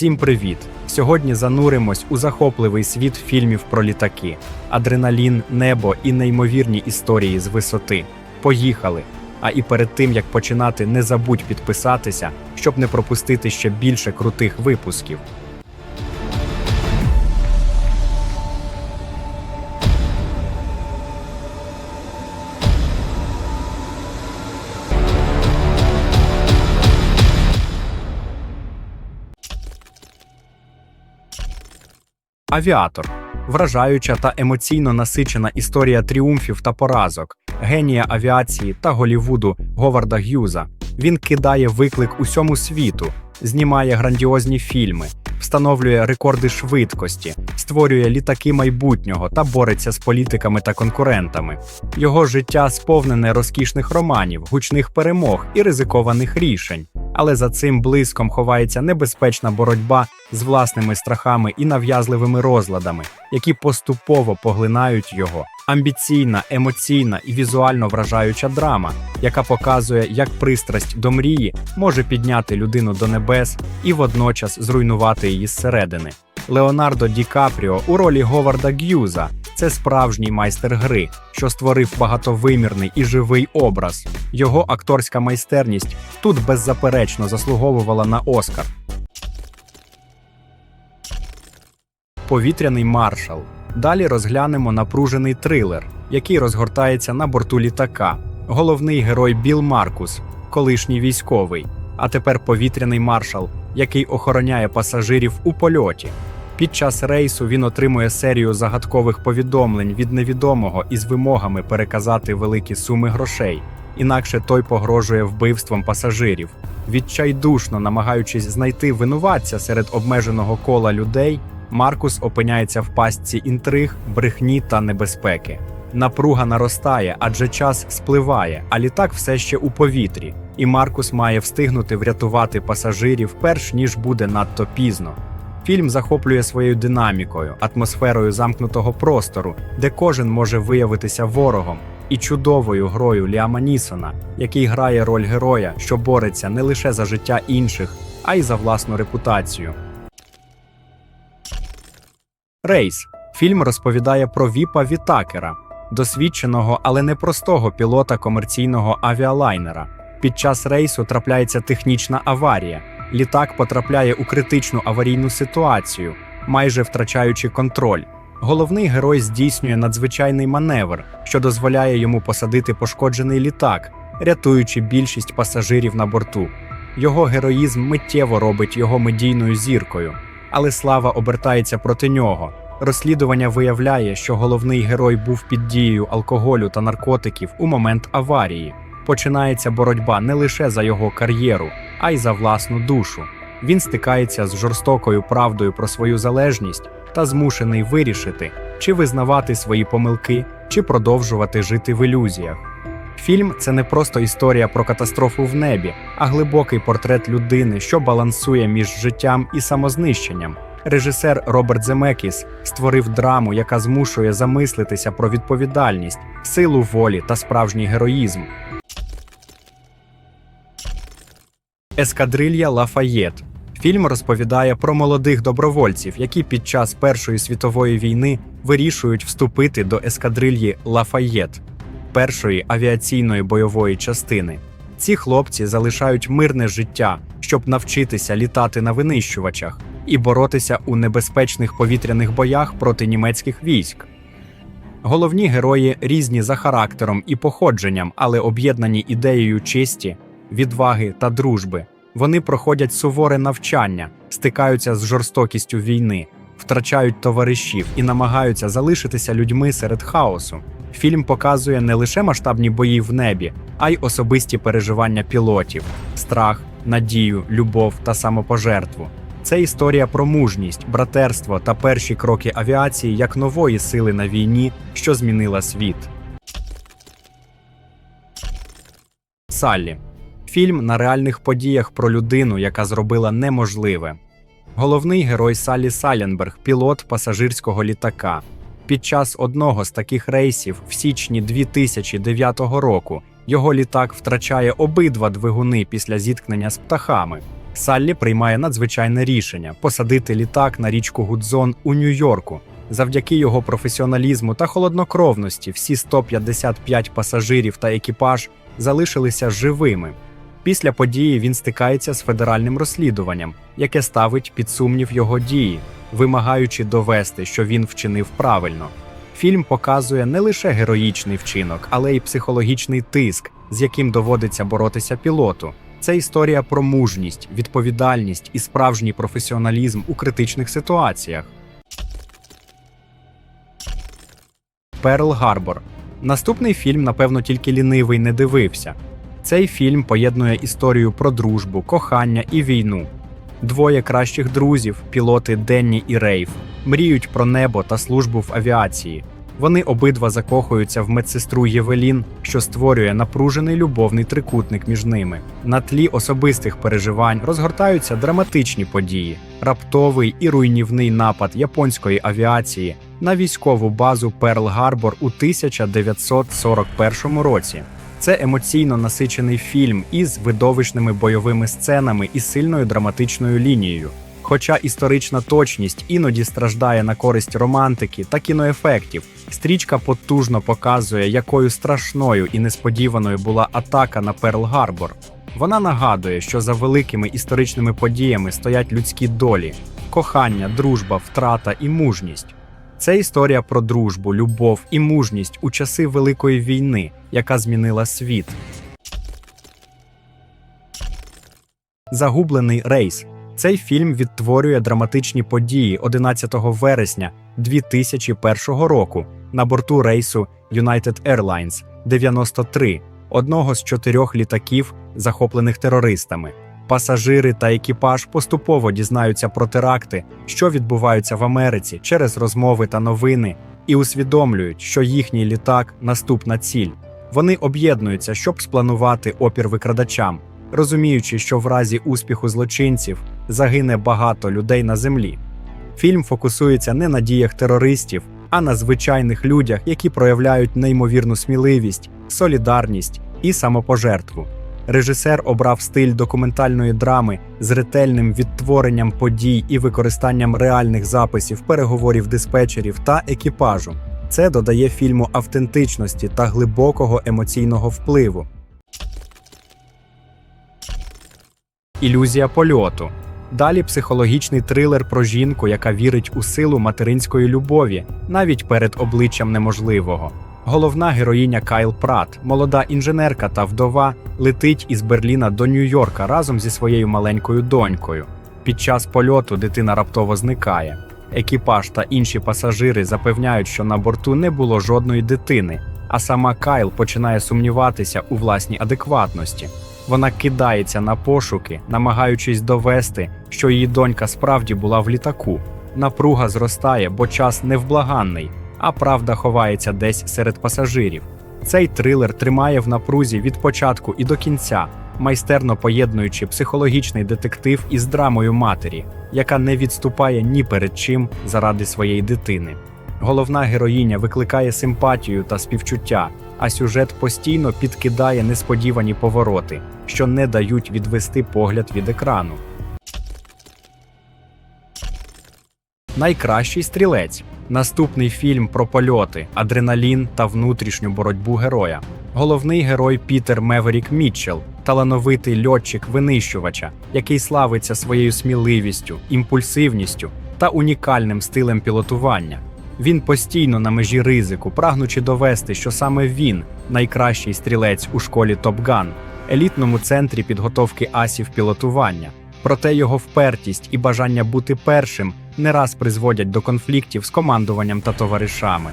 Всім привіт! Сьогодні зануримось у захопливий світ фільмів про літаки, адреналін, небо і неймовірні історії з висоти. Поїхали! А і перед тим як починати, не забудь підписатися, щоб не пропустити ще більше крутих випусків. Авіатор вражаюча та емоційно насичена історія тріумфів та поразок, генія авіації та Голівуду Говарда Г'юза. Він кидає виклик усьому світу, знімає грандіозні фільми, встановлює рекорди швидкості, створює літаки майбутнього та бореться з політиками та конкурентами. Його життя сповнене розкішних романів, гучних перемог і ризикованих рішень. Але за цим блиском ховається небезпечна боротьба з власними страхами і нав'язливими розладами, які поступово поглинають його. Амбіційна, емоційна і візуально вражаюча драма, яка показує, як пристрасть до мрії може підняти людину до небес і водночас зруйнувати її зсередини. Леонардо Ді Капріо у ролі Говарда Г'юза це справжній майстер гри, що створив багатовимірний і живий образ. Його акторська майстерність тут беззаперечно заслуговувала на Оскар. Повітряний маршал. Далі розглянемо напружений трилер, який розгортається на борту літака. Головний герой Біл Маркус, колишній військовий, а тепер повітряний маршал, який охороняє пасажирів у польоті. Під час рейсу він отримує серію загадкових повідомлень від невідомого із вимогами переказати великі суми грошей, інакше той погрожує вбивством пасажирів. Відчайдушно намагаючись знайти винуватця серед обмеженого кола людей, Маркус опиняється в пастці інтриг, брехні та небезпеки. Напруга наростає, адже час спливає, а літак все ще у повітрі, і Маркус має встигнути врятувати пасажирів, перш ніж буде надто пізно. Фільм захоплює своєю динамікою, атмосферою замкнутого простору, де кожен може виявитися ворогом, і чудовою грою Ліама Нісона, який грає роль героя, що бореться не лише за життя інших, а й за власну репутацію. Рейс фільм розповідає про Віпа Вітакера, досвідченого, але непростого пілота комерційного авіалайнера. Під час рейсу трапляється технічна аварія. Літак потрапляє у критичну аварійну ситуацію, майже втрачаючи контроль. Головний герой здійснює надзвичайний маневр, що дозволяє йому посадити пошкоджений літак, рятуючи більшість пасажирів на борту. Його героїзм миттєво робить його медійною зіркою, але слава обертається проти нього. Розслідування виявляє, що головний герой був під дією алкоголю та наркотиків у момент аварії. Починається боротьба не лише за його кар'єру, а й за власну душу. Він стикається з жорстокою правдою про свою залежність та змушений вирішити, чи визнавати свої помилки, чи продовжувати жити в ілюзіях. Фільм це не просто історія про катастрофу в небі, а глибокий портрет людини, що балансує між життям і самознищенням. Режисер Роберт Земекіс створив драму, яка змушує замислитися про відповідальність, силу волі та справжній героїзм. Ескадрилья Лафаєт. Фільм розповідає про молодих добровольців, які під час Першої світової війни вирішують вступити до ескадрильї Лафаєт, першої авіаційної бойової частини. Ці хлопці залишають мирне життя, щоб навчитися літати на винищувачах і боротися у небезпечних повітряних боях проти німецьких військ. Головні герої різні за характером і походженням, але об'єднані ідеєю честі, відваги та дружби. Вони проходять суворе навчання, стикаються з жорстокістю війни, втрачають товаришів і намагаються залишитися людьми серед хаосу. Фільм показує не лише масштабні бої в небі, а й особисті переживання пілотів, страх, надію, любов та самопожертву. Це історія про мужність, братерство та перші кроки авіації як нової сили на війні, що змінила світ. Саллі фільм на реальних подіях про людину, яка зробила неможливе. Головний герой Саллі Саленберг, пілот пасажирського літака. Під час одного з таких рейсів в січні 2009 року його літак втрачає обидва двигуни після зіткнення з птахами. Саллі приймає надзвичайне рішення посадити літак на річку Гудзон у Нью-Йорку. Завдяки його професіоналізму та холоднокровності всі 155 пасажирів та екіпаж залишилися живими. Після події він стикається з федеральним розслідуванням, яке ставить під сумнів його дії, вимагаючи довести, що він вчинив правильно. Фільм показує не лише героїчний вчинок, але й психологічний тиск, з яким доводиться боротися пілоту. Це історія про мужність, відповідальність і справжній професіоналізм у критичних ситуаціях. Перл Гарбор. Наступний фільм, напевно, тільки лінивий не дивився. Цей фільм поєднує історію про дружбу, кохання і війну. Двоє кращих друзів, пілоти Денні і Рейф, мріють про небо та службу в авіації. Вони обидва закохуються в медсестру Євелін, що створює напружений любовний трикутник між ними. На тлі особистих переживань розгортаються драматичні події, раптовий і руйнівний напад японської авіації на військову базу Перл Гарбор у 1941 році. Це емоційно насичений фільм із видовищними бойовими сценами і сильною драматичною лінією. Хоча історична точність іноді страждає на користь романтики та кіноефектів, стрічка потужно показує, якою страшною і несподіваною була атака на Перл Гарбор. Вона нагадує, що за великими історичними подіями стоять людські долі, кохання, дружба, втрата і мужність. Це історія про дружбу, любов і мужність у часи Великої війни, яка змінила світ. Загублений рейс. Цей фільм відтворює драматичні події 11 вересня 2001 року на борту рейсу United Airlines 93, одного з чотирьох літаків, захоплених терористами. Пасажири та екіпаж поступово дізнаються про теракти, що відбуваються в Америці через розмови та новини, і усвідомлюють, що їхній літак наступна ціль. Вони об'єднуються, щоб спланувати опір викрадачам, розуміючи, що в разі успіху злочинців загине багато людей на землі. Фільм фокусується не на діях терористів, а на звичайних людях, які проявляють неймовірну сміливість, солідарність і самопожертву. Режисер обрав стиль документальної драми з ретельним відтворенням подій і використанням реальних записів переговорів диспетчерів та екіпажу. Це додає фільму автентичності та глибокого емоційного впливу. Ілюзія польоту. Далі психологічний трилер про жінку, яка вірить у силу материнської любові, навіть перед обличчям неможливого. Головна героїня Кайл Прат, молода інженерка та вдова, летить із Берліна до Нью-Йорка разом зі своєю маленькою донькою. Під час польоту дитина раптово зникає. Екіпаж та інші пасажири запевняють, що на борту не було жодної дитини, а сама Кайл починає сумніватися у власній адекватності. Вона кидається на пошуки, намагаючись довести, що її донька справді була в літаку. Напруга зростає, бо час невблаганний, а правда ховається десь серед пасажирів. Цей трилер тримає в напрузі від початку і до кінця, майстерно поєднуючи психологічний детектив із драмою матері, яка не відступає ні перед чим заради своєї дитини. Головна героїня викликає симпатію та співчуття, а сюжет постійно підкидає несподівані повороти, що не дають відвести погляд від екрану. Найкращий стрілець. Наступний фільм про польоти, адреналін та внутрішню боротьбу героя. Головний герой Пітер Меверік Мітчелл, талановитий льотчик-винищувача, який славиться своєю сміливістю, імпульсивністю та унікальним стилем пілотування. Він постійно на межі ризику, прагнучи довести, що саме він найкращий стрілець у школі Gun, елітному центрі підготовки асів пілотування. Проте його впертість і бажання бути першим не раз призводять до конфліктів з командуванням та товаришами.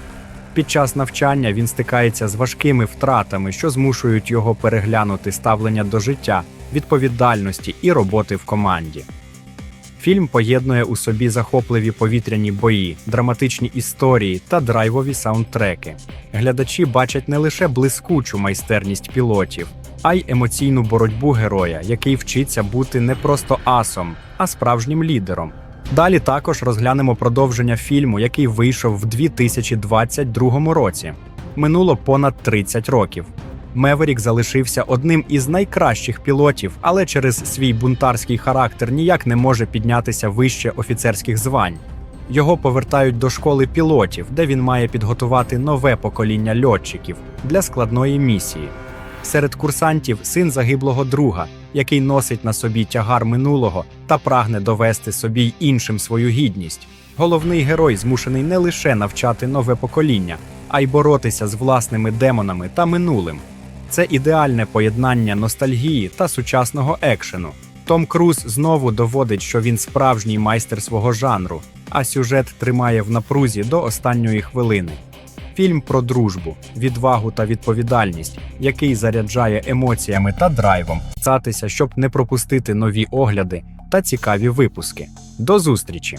Під час навчання він стикається з важкими втратами, що змушують його переглянути ставлення до життя, відповідальності і роботи в команді. Фільм поєднує у собі захопливі повітряні бої, драматичні історії та драйвові саундтреки. Глядачі бачать не лише блискучу майстерність пілотів, а й емоційну боротьбу героя, який вчиться бути не просто асом, а справжнім лідером. Далі також розглянемо продовження фільму, який вийшов в 2022 році. Минуло понад 30 років. Меверік залишився одним із найкращих пілотів, але через свій бунтарський характер ніяк не може піднятися вище офіцерських звань. Його повертають до школи пілотів, де він має підготувати нове покоління льотчиків для складної місії. Серед курсантів син загиблого друга, який носить на собі тягар минулого та прагне довести собі й іншим свою гідність. Головний герой змушений не лише навчати нове покоління, а й боротися з власними демонами та минулим. Це ідеальне поєднання ностальгії та сучасного екшену. Том Круз знову доводить, що він справжній майстер свого жанру, а сюжет тримає в напрузі до останньої хвилини. Фільм про дружбу, відвагу та відповідальність, який заряджає емоціями та драйвом, статися, щоб не пропустити нові огляди та цікаві випуски. До зустрічі!